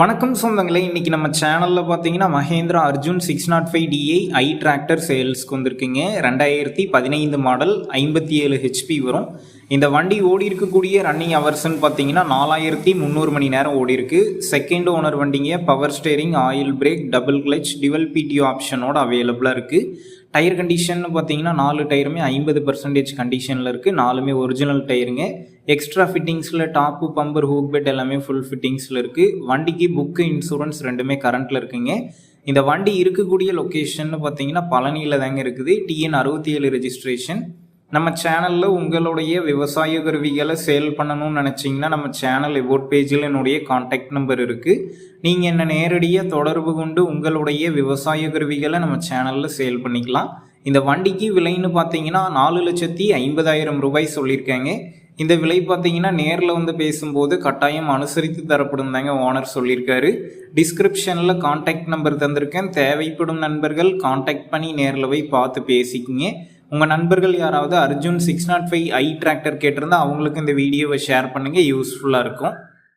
வணக்கம் சொந்தங்களே இன்றைக்கி நம்ம சேனலில் பார்த்தீங்கன்னா Mahindra Arjun six nought oh five DI I tractor சேல்ஸ்க்கு வந்திருக்குங்க. ரெண்டாயிரத்தி பதினைந்து மாடல் ஐம்பத்தி ஏழு ஹெச்பி வரும். இந்த வண்டி ஓடி இருக்கக்கூடிய ரன்னிங் ஹவர்ஸ்ன்னு பார்த்தீங்கன்னா நாலாயிரத்தி முந்நூறு மணி நேரம் ஓடி இருக்கு செகண்ட் ஓனர் வண்டிங்க power steering oil brake double clutch dual PTO ஆப்ஷனோட அவைலபிளாக இருக்குது டயர் கண்டிஷன் பார்த்தீங்கன்னா நாலு டயருமே ஐம்பது பர்சன்டேஜ் கண்டிஷனில் இருக்குது நாலுமே ஒரிஜினல் டயருங்க எக்ஸ்ட்ரா ஃபிட்டிங்ஸில் டாப்பு பம்பர் ஹூக் பெட் எல்லாமே ஃபுல் ஃபிட்டிங்ஸில் இருக்குது வண்டிக்கு புக்கு இன்சூரன்ஸ் ரெண்டுமே கரண்ட்டில் இருக்குங்க. இந்த வண்டி இருக்கக்கூடிய லொக்கேஷன் பார்த்தீங்கன்னா பழனியில் தாங்க இருக்குது. டிஎன் அறுபத்தி ஏழு ரெஜிஸ்ட்ரேஷன் நம்ம சேனலில் உங்களுடைய விவசாய கருவிகளை சேல் பண்ணணும்னு நினச்சிங்கன்னா நம்ம சேனல் எவோட் பேஜில் என்னுடைய காண்டாக்ட் நம்பர் இருக்குது நீங்கள் என்ன நேரடியாக தொடர்பு கொண்டு உங்களுடைய விவசாய கருவிகளை நம்ம சேனலில் சேல் பண்ணிக்கலாம். இந்த வண்டிக்கு விலைன்னு பார்த்தீங்கன்னா நாலு லட்சத்தி ஐம்பதாயிரம் ரூபாய் சொல்லியிருக்காங்க. இந்த விலை பார்த்தீங்கன்னா நேரில் வந்து பேசும்போது கட்டாயம் அனுசரித்து தரப்படும் தாங்க ஓனர் சொல்லியிருக்காரு. டிஸ்கிரிப்ஷனில் காண்டாக்ட் நம்பர் தந்திருக்கேன். தேவைப்படும் நண்பர்கள் காண்டாக்ட் பண்ணி நேரில் போய் பார்த்து பேசிக்கிங்க. உங்கள் நண்பர்கள் யாராவது Arjun six nought five I tractor கேட்டிருந்தா அவங்களுக்கு இந்த வீடியோவை ஷேர் பண்ணுங்கள் யூஸ்ஃபுல்லாக இருக்கும்.